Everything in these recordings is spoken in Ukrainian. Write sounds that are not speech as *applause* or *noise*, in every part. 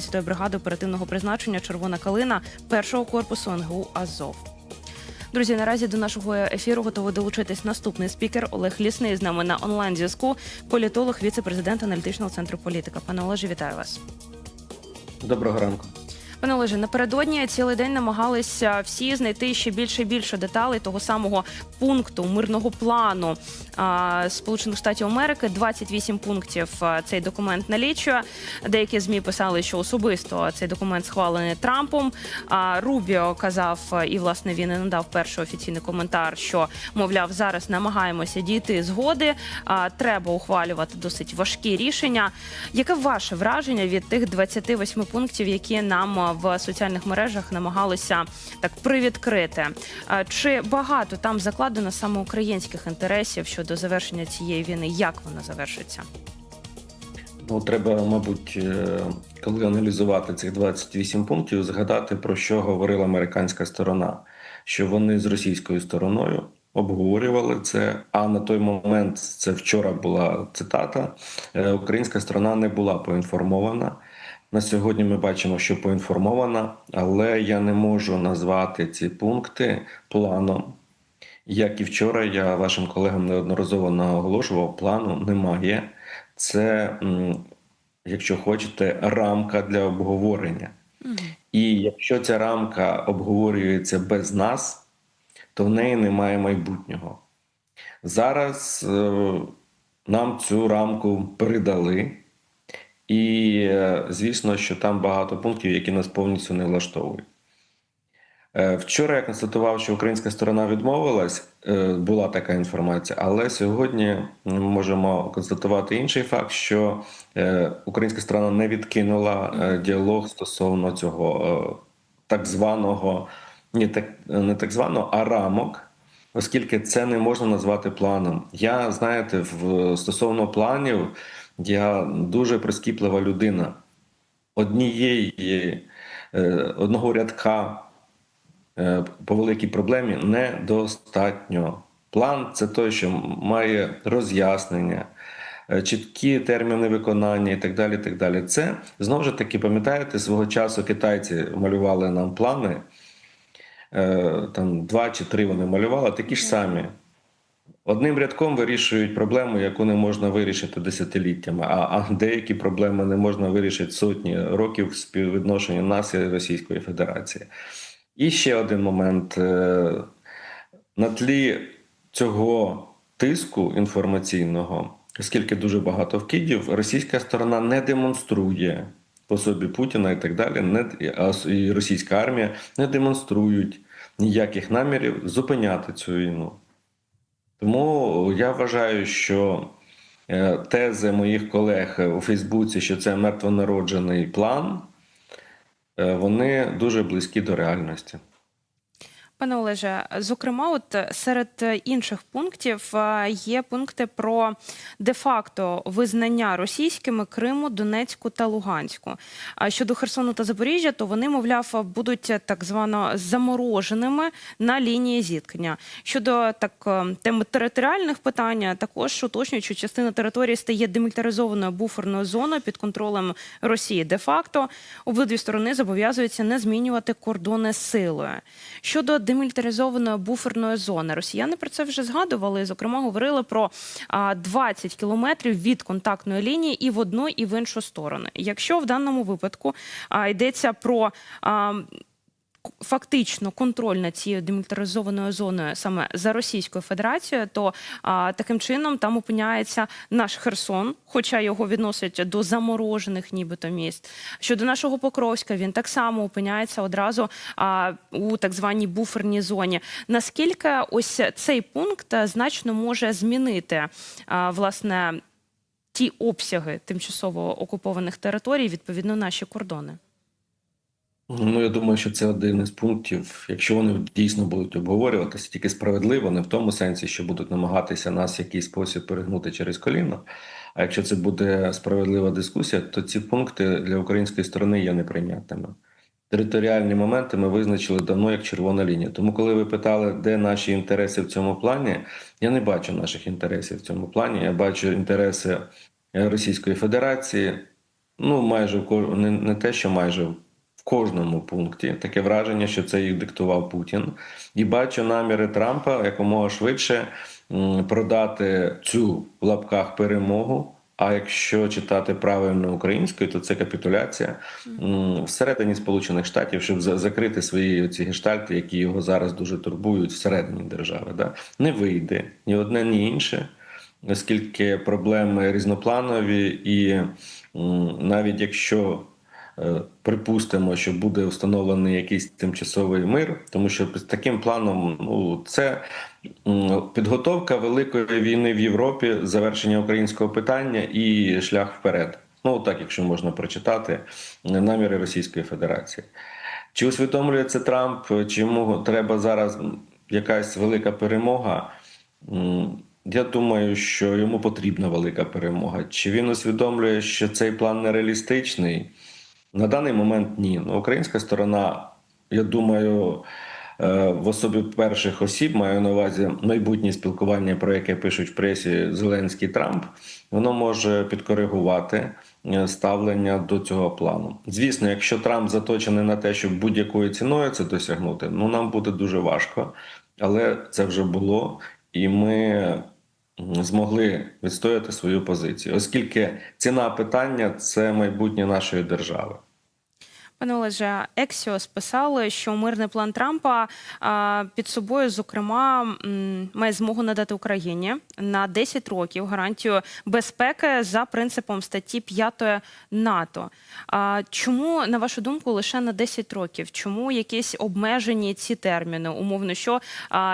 ї бригади оперативного призначення Червона калина першого корпусу НГУ Азов. Друзі, наразі до нашого ефіру готовий долучитись наступний спікер Олег Лісний з нами на онлайн зв'язку. Політолог, віце-президент аналітичного центру політика. Пане Олеже, вітаю вас. Доброго ранку. Пане Олеже, напередодні цілий день намагалися всі знайти ще більше і більше деталей того самого пункту мирного плану Сполучених Штатів Америки. 28 пунктів цей документ налічує. Деякі змі писали, що особисто цей документ схвалений Трампом. А Рубіо казав, і власне він і надав перший офіційний коментар, що мовляв, зараз намагаємося дійти згоди. А, треба ухвалювати досить важкі рішення. Яке ваше враження від тих 28 пунктів, які нам в соціальних мережах намагалися так привідкрити? Чи багато там закладено саме українських інтересів щодо завершення цієї війни? Як вона завершиться? Ну, треба, мабуть, е, коли аналізувати цих 28 пунктів, згадати про що говорила американська сторона, що вони з російською стороною обговорювали це. А на той момент це вчора була цитата. е, Українська сторона не була поінформована. На сьогодні ми бачимо, що поінформована, але я не можу назвати ці пункти планом. Як і вчора, я вашим колегам неодноразово наголошував, плану немає. Це, якщо хочете, рамка для обговорення. І якщо ця рамка обговорюється без нас, то в неї немає майбутнього. Зараз е, нам цю рамку передали, і звісно, що там багато пунктів, які нас повністю не влаштовують. Е, Вчора я констатував, що українська сторона відмовилась, е, була така інформація, але сьогодні ми можемо констатувати інший факт, що е, українська сторона не відкинула діалог стосовно цього так званого, ні, так, не так званого, а рамок, оскільки це не можна назвати планом. Я, знаєте, в стосовно планів, я дуже прискіплива людина. Однієї, е, одного рядка е, по великій проблемі недостатньо. План це той, що має роз'яснення, е, чіткі терміни виконання і так далі. так далі. Це знову ж таки, пам'ятаєте, свого часу китайці малювали нам плани. Там два чи три вони малювали, такі ж самі. Одним рядком вирішують проблему, яку не можна вирішити десятиліттями, а, а деякі проблеми не можна вирішити сотні років співвідношення нас і Російської Федерації. І ще один момент. Е, На тлі цього тиску інформаційного, оскільки дуже багато вкидів, російська сторона не демонструє по собі Путіна і так далі, не, і російська армія не демонструють ніяких намірів зупиняти цю війну. Тому я вважаю, що е, тези моїх колег у Фейсбуці, що це мертвонароджений план, е, вони дуже близькі до реальності. Пане Олеже, зокрема, от серед інших пунктів е, є пункти про де-факто визнання російськими Криму, Донецьку та Луганську. А щодо Херсону та Запоріжжя, то вони, мовляв, будуть так звано замороженими на лінії зіткнення. Щодо так е, теми територіальних питань, також уточнюють, що частина території стає демілітаризованою буферною зоною під контролем Росії. Де-факто обидві сторони зобов'язуються не змінювати кордони силою. Щодо демілітаризованої буферної зони, росіяни про це вже згадували. Зокрема, говорили про а, 20 кілометрів від контактної лінії і в одну, і в іншу сторону. Якщо в даному випадку йдеться про фактично контроль над цією демілітаризованою зоною саме за Російською Федерацією, то а, таким чином там опиняється наш Херсон, хоча його відносять до заморожених, нібито міст. Щодо нашого Покровська, він так само опиняється одразу а, у так званій буферній зоні. Наскільки ось цей пункт значно може змінити а, власне ті обсяги тимчасово окупованих територій, відповідно наші кордони? Ну, я думаю, що це один із пунктів, якщо вони дійсно будуть обговорюватися, тільки справедливо, не в тому сенсі, що будуть намагатися нас в якийсь спосіб перегнути через коліно. А якщо це буде справедлива дискусія, то ці пункти для української сторони є неприйнятними. Територіальні моменти ми визначили давно як червона лінія. Тому, коли ви питали, де наші інтереси в цьому плані, я не бачу наших інтересів в цьому плані. Я бачу інтереси Російської Федерації, ну майже не, не те, що майже кожному пункті таке враження, що це їх диктував Путін, і бачу наміри Трампа якомога швидше продати цю в лапках перемогу. А якщо читати правильно українською, то це капітуляція всередині Сполучених Штатів, щоб закрити свої ці гештальти, які його зараз дуже турбують всередині держави. Да? Не вийде ні одне, ні інше, оскільки проблеми різнопланові, і навіть якщо припустимо, що буде встановлений якийсь тимчасовий мир, тому що з таким планом ну це підготовка великої війни в Європі, завершення українського питання і шлях вперед. Ну так, якщо можна прочитати е, наміри Російської Федерації. Чи усвідомлює це Трамп? Чи йому треба зараз якась велика перемога? Я думаю, що йому потрібна велика перемога. Чи він усвідомлює, що цей план нереалістичний? На даний момент ні. Ну, українська сторона, я думаю, е, в особі перших осіб маю на увазі майбутнє спілкування, про яке пишуть в пресі Зеленський Трамп, воно може підкоригувати е, ставлення до цього плану. Звісно, якщо Трамп заточений на те, щоб будь-якою ціною це досягнути, ну нам буде дуже важко, але це вже було, і ми змогли відстояти свою позицію, оскільки ціна питання це майбутнє нашої держави. Пане Олеже, Ексіос писали, що мирний план Трампа під собою, зокрема, має змогу надати Україні на 10 років гарантію безпеки за принципом статті 5 НАТО. Чому, на вашу думку, лише на 10 років? Чому якісь обмежені ці терміни? Умовно, що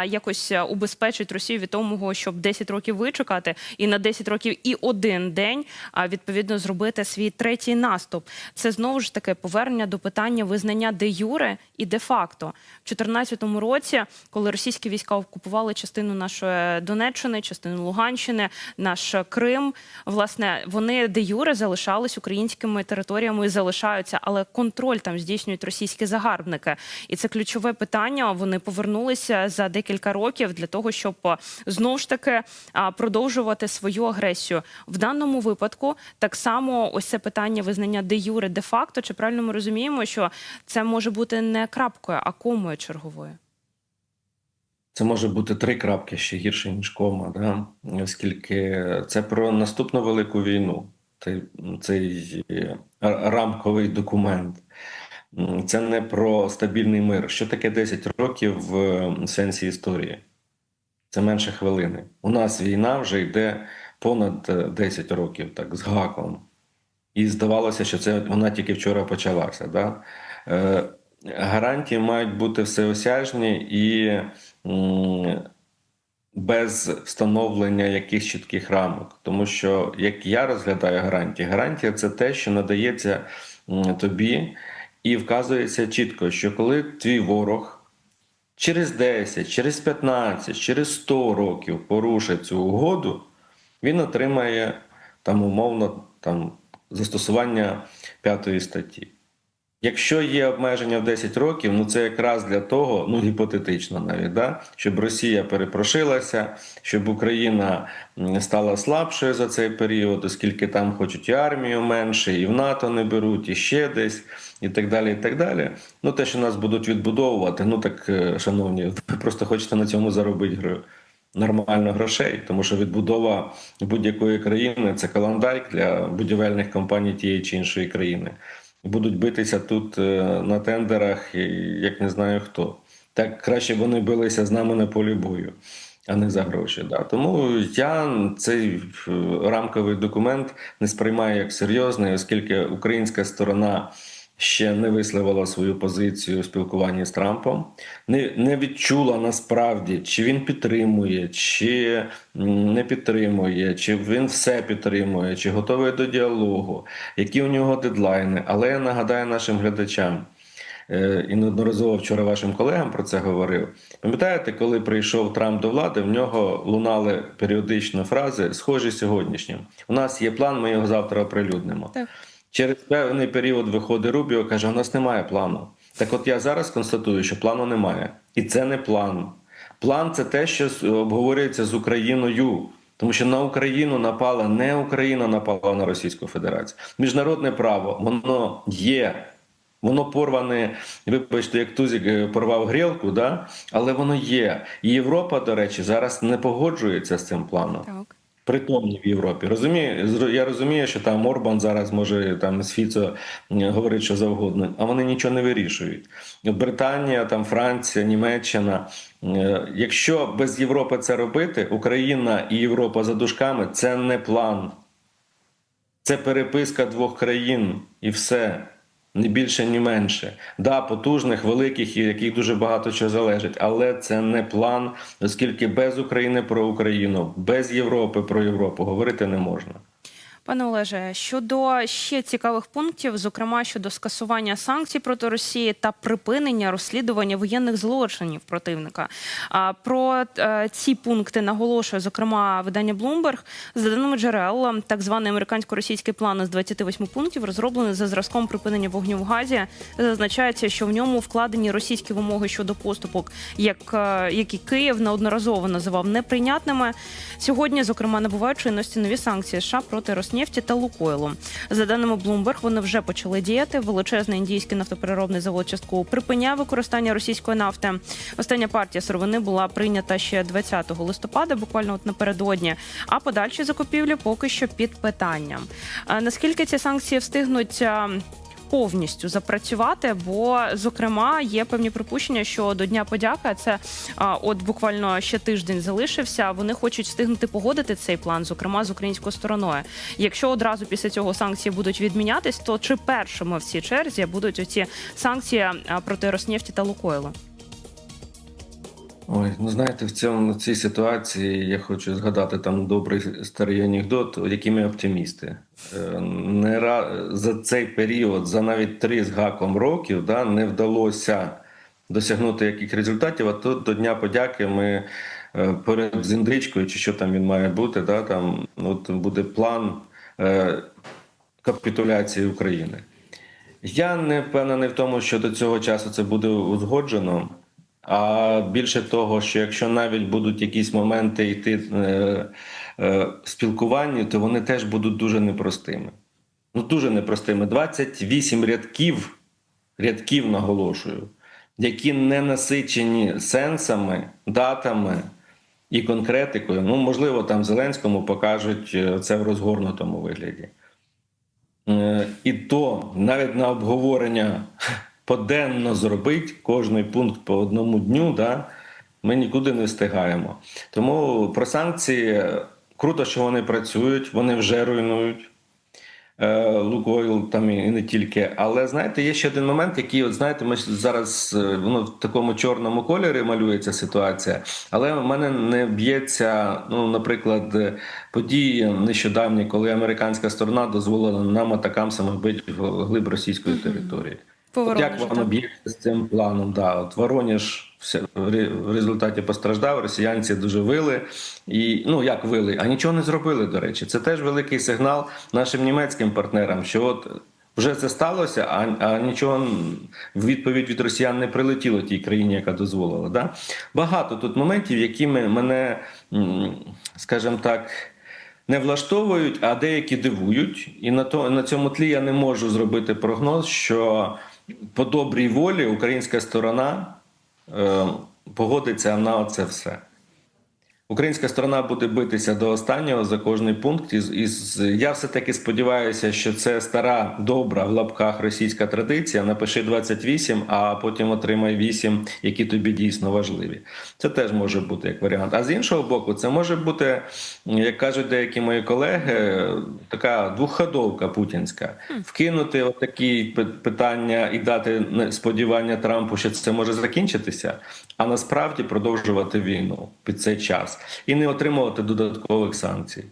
якось убезпечить Росію від того, щоб 10 років вичекати, і на 10 років і один день відповідно зробити свій третій наступ? Це знову ж таки повернення до питання визнання де юре і де факто. В 2014 році, коли російські війська окупували частину нашої Донеччини, частину Луганщини, наш Крим, власне, вони де юре залишались українськими територіями і залишаються, але контроль там здійснюють російські загарбники. І це ключове питання. Вони повернулися за декілька років для того, щоб знову ж таки продовжувати свою агресію. В даному випадку так само ось це питання визнання де юре, де факто. Чи правильно ми розуміємо, що це може бути не крапкою, а комою черговою? Це може бути три крапки ще гірше, ніж кома, да? оскільки це про наступну велику війну. Цей, е, рамковий документ. Це не про стабільний мир. Що таке 10 років в е, сенсі історії? Це менше хвилини. У нас війна вже йде понад е, 10 років, так, з гаком. І здавалося, що це вона тільки вчора почалася. Да? Е, гарантії мають бути всеосяжні і без встановлення якихось чітких рамок. Тому що, як я розглядаю гарантії, гарантія це те, що надається тобі, і вказується чітко, що коли твій ворог через 10, через 15, через 100 років порушить цю угоду, він отримає там умовно там, застосування п'ятої статті. Якщо є обмеження в 10 років, ну це якраз для того, ну гіпотетично навіть, да, щоб Росія перепрошилася, щоб Україна стала слабшою за цей період, оскільки там хочуть і армію менше, і в НАТО не беруть, і ще десь, і так далі. і так далі. Ну те, що нас будуть відбудовувати, ну так, е, шановні, *laughs* ви просто хочете на цьому заробити гро- нормально грошей, тому що відбудова будь-якої країни це календар для будівельних компаній тієї чи іншої країни. Будуть битися тут е, на тендерах, як не знаю хто. Так краще вони билися з нами на полі бою, а не за гроші. Да. Тому я цей е, рамковий документ не сприймаю як серйозний, оскільки українська сторона ще не висловила свою позицію у спілкуванні з Трампом, не, не відчула насправді, чи він підтримує, чи не підтримує, чи він все підтримує, чи готовий до діалогу, які у нього дедлайни. Але я нагадаю нашим глядачам. е, І неодноразово вчора вашим колегам про це говорив. Пам'ятаєте, коли прийшов Трамп до влади, в нього лунали періодично фрази, схожі сьогоднішнім. У нас є план, ми його завтра оприлюднимо. Так. Через певний період виходить Рубіо, каже: у нас немає плану. Так от я зараз констатую, що плану немає. І це не план. План це те, що обговорюється з Україною. Тому що на Україну напала не Україна напала на Російську Федерацію. Міжнародне право воно є. Воно порване, вибачте, як Тузік е, порвав грілку, да? але воно є. І Європа, до речі, зараз не погоджується з цим планом. Так. Притомні в Європі. Розумію, я розумію, що там Орбан зараз може там з Фіцо говорить що завгодно, а вони нічого не вирішують. Британія, там Франція, Німеччина. Е, Якщо без Європи це робити, Україна і Європа за дужками це не план. Це переписка двох країн і все. Ні більше, ні менше. Да, потужних, великих, і яких дуже багато чого залежить, але це не план, оскільки без України про Україну, без Європи про Європу говорити не можна. Пане Олеже, щодо ще цікавих пунктів, зокрема щодо скасування санкцій проти Росії та припинення розслідування воєнних злочинів противника. А про е, ці пункти наголошує зокрема видання Bloomberg. За даними джерел, так званий американсько-російський план із 28 пунктів розроблений за зразком припинення вогню в Газі. Зазначається, що в ньому вкладені російські вимоги щодо поступок, як е, які Київ неодноразово називав неприйнятними. Сьогодні, зокрема, набувають чинності нові санкції США проти Роснефті та Лукойлу. За даними Bloomberg, вони вже почали діяти. Величезний індійський нафтопереробний завод частково припиняв використання російської нафти. Остання партія сировини була прийнята ще 20 листопада, буквально от напередодні. А подальші закупівлі поки що під питанням. Наскільки ці санкції встигнуть? Повністю запрацювати, бо зокрема є певні припущення, що до Дня подяки це а, от буквально ще тиждень залишився. Вони хочуть встигнути погодити цей план, зокрема з українською стороною. Якщо одразу після цього санкції будуть відмінятись, то чи першими в цій черзі будуть оці санкції проти Роснефті та Лукойлу? Ой, ну знаєте, в цьому в цій ситуації я хочу згадати там добрий старий анекдот, які ми оптимісти. Е, Не ра... за цей період, за навіть три з гаком років, да, не вдалося досягнути яких результатів. А тут до Дня подяки ми е, перед зіндричкою, чи що там він має бути, да, там от буде план е, капітуляції України. Я не впевнений в тому, що до цього часу це буде узгоджено. А більше того, що якщо навіть будуть якісь моменти йти е, е, в спілкуванні, то вони теж будуть дуже непростими. Ну, дуже непростими. 28 рядків, рядків наголошую, які не насичені сенсами, датами і конкретикою. Ну, можливо, там Зеленському покажуть е, це в розгорнутому вигляді. Е, І то навіть на обговорення поденно зробити кожний пункт по одному дню, да, ми нікуди не встигаємо. Тому про санкції е, круто, що вони працюють, вони вже руйнують. Е, Лукойл там і не тільки. Але знаєте, є ще один момент, який, от знаєте, ми зараз е, воно в такому чорному кольорі малюється ситуація, але в мене не б'ється, ну, наприклад, е, події нещодавні, коли американська сторона дозволила нам атакамсами бити в глиб російської території. От як воно так. б'ється з цим планом? Да, от Воронеж в результаті постраждав. Росіянці дуже вили і ну як вили, а нічого не зробили. До речі, це теж великий сигнал нашим німецьким партнерам, що от. Вже це сталося, а, а нічого в відповідь від росіян не прилетіло тій країні, яка дозволила. Да? Багато тут моментів, які мене, скажімо так, не влаштовують, а деякі дивують. І на, то, на цьому тлі я не можу зробити прогноз, що по добрій волі українська сторона е, погодиться на це все. Українська сторона буде битися до останнього за кожний пункт. Із, із, я все-таки сподіваюся, що це стара, добра в лапках російська традиція. Напиши 28, а потім отримай 8, які тобі дійсно важливі. Це теж може бути як варіант. А з іншого боку, це може бути, як кажуть деякі мої колеги, така двохходовка путінська. Вкинути отакі пи- питання і дати сподівання Трампу, що це може закінчитися, а насправді продовжувати війну під цей час і не отримувати додаткових санкцій.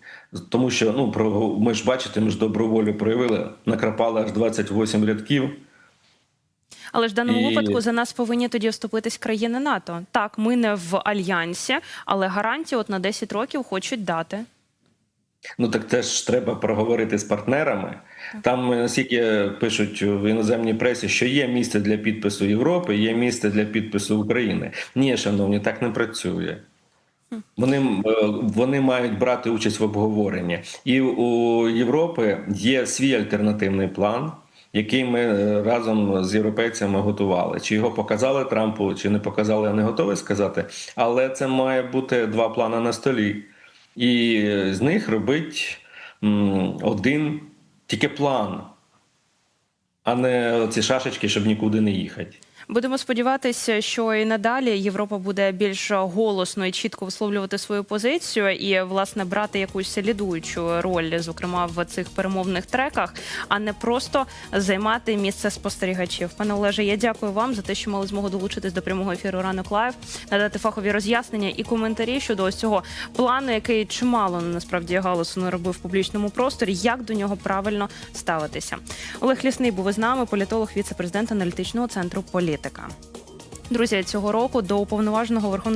Тому що ну про ми ж бачите, ми ж доброволю проявили, накрапали аж 28 рядків. Але ж в даному І- випадку за нас повинні тоді вступитись країни НАТО. Так, ми не в альянсі, але гарантії от на 10 років хочуть дати. Ну так теж треба проговорити з партнерами. Там е, наскільки пишуть в іноземній пресі, що є місце для підпису Європи, є місце для підпису України. Ні, шановні, так не працює. Вони, е, вони мають брати участь в обговоренні. І у Європи є свій альтернативний план, який ми е, разом з європейцями готували. Чи його показали Трампу, чи не показали, я не готовий сказати. Але це має бути два плани на столі. І з них робить один тільки план, а не ці шашечки, щоб нікуди не їхати. Будемо сподіватися, що і надалі Європа буде більш голосно і чітко висловлювати свою позицію і власне брати якусь лідуючу роль, зокрема в цих перемовних треках, а не просто займати місце спостерігачів. Пане Олеже, я дякую вам за те, що мали змогу долучитись до прямого ефіру ранок лайв, надати фахові роз'яснення і коментарі щодо ось цього плану, який чимало насправді галасу наробив в публічному просторі. Як до нього правильно ставитися? Олег Лісний був із нами, політолог, віце-президент аналітичного центру політика. Друзі, цього року до уповноваженого Верховної